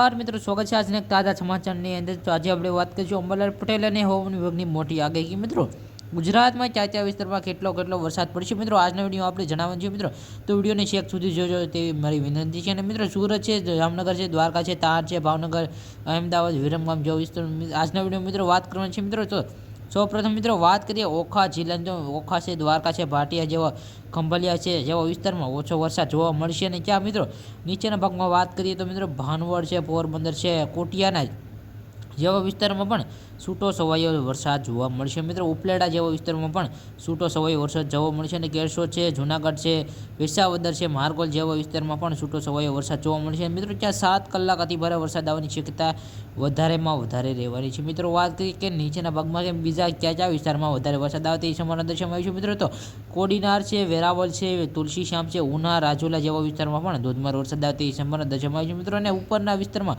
નમસ્કાર મિત્રો, સ્વાગત છે આજના તાજા સમાચારની અંદર. તો આજે આપણે વાત કરીશું અંબાલાલ પટેલ અને હવામાન વિભાગની મોટી આગાહી. મિત્રો, ગુજરાતમાં ક્યાં ક્યાં વિસ્તારમાં કેટલો કેટલો વરસાદ પડશે? મિત્રો, આજનો વીડિયો આપણે જણાવવાનું છે, મિત્રો. તો વિડીયોને છેક સુધી જોજો તેવી મારી વિનંતી છે. અને મિત્રો, સુરત છે, જામનગર છે, દ્વારકા છે, તાર છે, ભાવનગર, અમદાવાદ, વિરમગામ જેવા વિસ્તાર આજના વીડિયો મિત્રો વાત કરવાની છે, મિત્રો. તો સૌપ્રથમ મિત્રો વાત કરીએ ઓખા જિલ્લાની. ઓખા છે, દ્વારકા છે, ભાટિયા જેવા ખંભલિયા છે, જેવા વિસ્તારમાં ઓછો વરસાદ જોવા મળશે અને ક્યાં મિત્રો? નીચેના ભાગમાં વાત કરીએ તો મિત્રો ભાનવડ છે, પોરબંદર છે, કોટિયાના જેવા વિસ્તારમાં પણ છૂટો સવાયો વરસાદ જોવા મળશે. મિત્રો ઉપલેટા જેવા વિસ્તારમાં પણ છૂટો સવાયો વરસાદ જોવા મળશે અને કેશોદ છે, જૂનાગઢ છે, વિસાવદર છે, માર્ગોલ જેવા વિસ્તારમાં પણ છૂટો સવાયો વરસાદ જોવા મળશે. મિત્રો, ત્યાં સાત કલાક અતિભારે વરસાદ આવવાની શક્યતા વધારેમાં વધારે રહેવાની છે. મિત્રો, વાત કરીએ કે નીચેના ભાગમાં કે બીજા ક્યાં ક્યાં વિસ્તારમાં વધારે વરસાદ આવે તે સમાન દર્શાવવામાં આવ્યું છે. મિત્રો, તો કોડીનાર છે વેરાવલ છે તુલસી શ્યામ છે, ઉના, રાજુલા જેવા વિસ્તારમાં પણ ધોધમાર વરસાદ આવે તે સમાન દર્શાવવામાં આવ્યું છે. મિત્રો, અને ઉપરના વિસ્તારમાં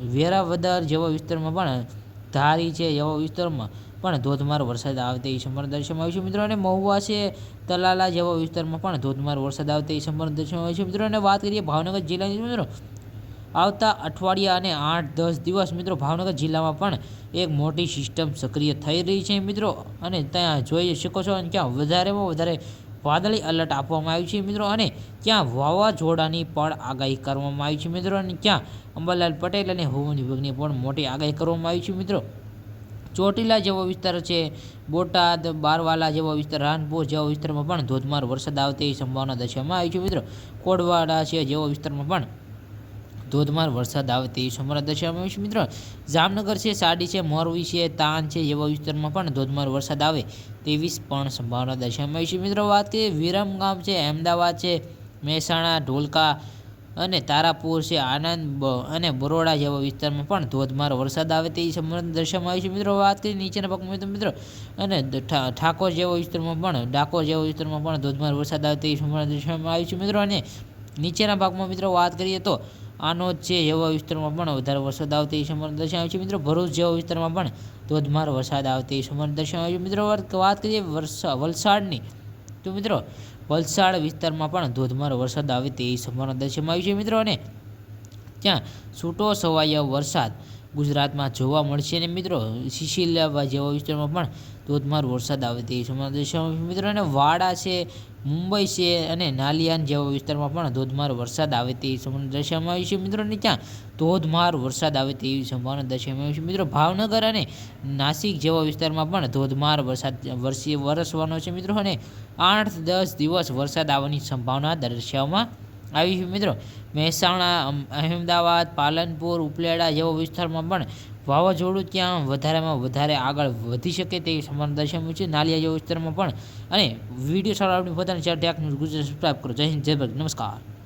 વેરાવદર જેવા વિસ્તારમાં પણ ધારી છે એવા વિસ્તારમાં પણ ધોધમાર વરસાદ આવે તે સંભાવના દર્શાવવામાં આવી છે મિત્રો. અને મહુવા છે, તલાલા જેવા વિસ્તારમાં પણ ધોધમાર વરસાદ આવે તેવી સંભાવના દર્શાવવામાં આવી છે મિત્રો. અને વાત કરીએ ભાવનગર જિલ્લાની મિત્રો, આવતા અઠવાડિયા અને આઠ દસ દિવસ મિત્રો ભાવનગર જિલ્લામાં પણ એક મોટી સિસ્ટમ સક્રિય થઈ રહી છે મિત્રો. અને ત્યાં જોઈ શકો છો અને ક્યાં વધારેમાં વધારે વાદળી એલર્ટ આપવામાં આવ્યું છે મિત્રો અને ક્યાં વાવાઝોડાની પણ આગાહી કરવામાં આવી છે મિત્રો અને ક્યાં અંબાલાલ પટેલ અને હવામાન વિભાગની પણ મોટી આગાહી કરવામાં આવી છે મિત્રો. ચોટીલા જેવો વિસ્તાર છે, બોટાદ, બારવાલા જેવો વિસ્તાર, રાનપુર જેવા વિસ્તારમાં પણ ધોધમાર વરસાદ આવે તેવી સંભાવના દર્શાવવામાં આવી છે મિત્રો. કોડવાડા છે, જેવા વિસ્તારમાં પણ ધોધમાર વરસાદ આવે તેવી સંભાવના દર્શાવવામાં આવી છે મિત્રો. જામનગર છે, સાડી છે મોરવી છે, તાન છે જેવા વિસ્તારમાં પણ ધોધમાર વરસાદ આવે તેવી પણ સંભાવના દર્શાવવામાં આવી છે. મિત્રો વાત કરીએ વિરમગામ છે, અમદાવાદ છે, મહેસાણા, ઢોલકા અને તારાપુર છે આનંદ અને બરોડા જેવા વિસ્તારમાં પણ ધોધમાર વરસાદ આવે તેવી સંભાવના દર્શાવવામાં આવી છે. મિત્રો વાત કરીએ નીચેના ભાગમાં મિત્રો અને ઠાકોર જેવા વિસ્તારમાં પણ ડાકોર જેવા વિસ્તારમાં પણ ધોધમાર વરસાદ આવે તેવી સંભાવના દર્શાવવામાં આવી છે. મિત્રો અને નીચેના ભાગમાં મિત્રો વાત કરીએ તો આનોદ છે એવા વિસ્તારમાં પણ વધારે વરસાદ આવે તેવી સંભાવના દર્શાવે છે. મિત્રો, ભરૂચ જેવા વિસ્તારમાં પણ ધોધમાર વરસાદ તેવી સંભાવના દર્શાવે છે. મિત્રો, વાત કરીએ વલસાડની, તો મિત્રો, વલસાડ વિસ્તારમાં પણ ધોધમાર વરસાદ આવે તેવી સંભાવના દર્શાવવામાં આવી છે. મિત્રો, અને ત્યાં છૂટો છવાયા વરસાદ ગુજરાતમાં જોવા મળશે. અને મિત્રો સિસિલિયા જેવા વિસ્તારમાં પણ ધોધમાર વરસાદ આવે તેવી સંભાવના મિત્રો, અને વાડા છે, મુંબઈ છે અને નાલિયાન જેવા વિસ્તારમાં પણ ધોધમાર વરસાદ આવે તેવી સંભાવના દર્શાવવામાં આવી છે. મિત્રો, અને ત્યાં ધોધમાર વરસાદ આવે તેવી સંભાવના દર્શાવવામાં આવી છે. મિત્રો, ભાવનગર અને નાસિક જેવા વિસ્તારમાં પણ ધોધમાર વરસાદ વરસી વરસવાનો છે. મિત્રો, અને આઠ દસ દિવસ વરસાદ આવવાની સંભાવના દર્શાવવામાં આવી મિત્રો. મહેસાણા અહેમદાબાદ પાલનપુર, ઉપલેડા જેવા વિસ્તારમાં પણ વાવાઝોડું ત્યાં વધારેમાં વધારે આગળ વધી શકે તેવી સમાન દર્શાવ્યું છે. નાલિયા જેવા વિસ્તારમાં પણ. અને વીડિયો સારો આપણી પોતાની ચેટ ગુજરાત સબસ્ક્રાઈબ કરો. જય હિન્દ, જય ભારત. નમસ્કાર.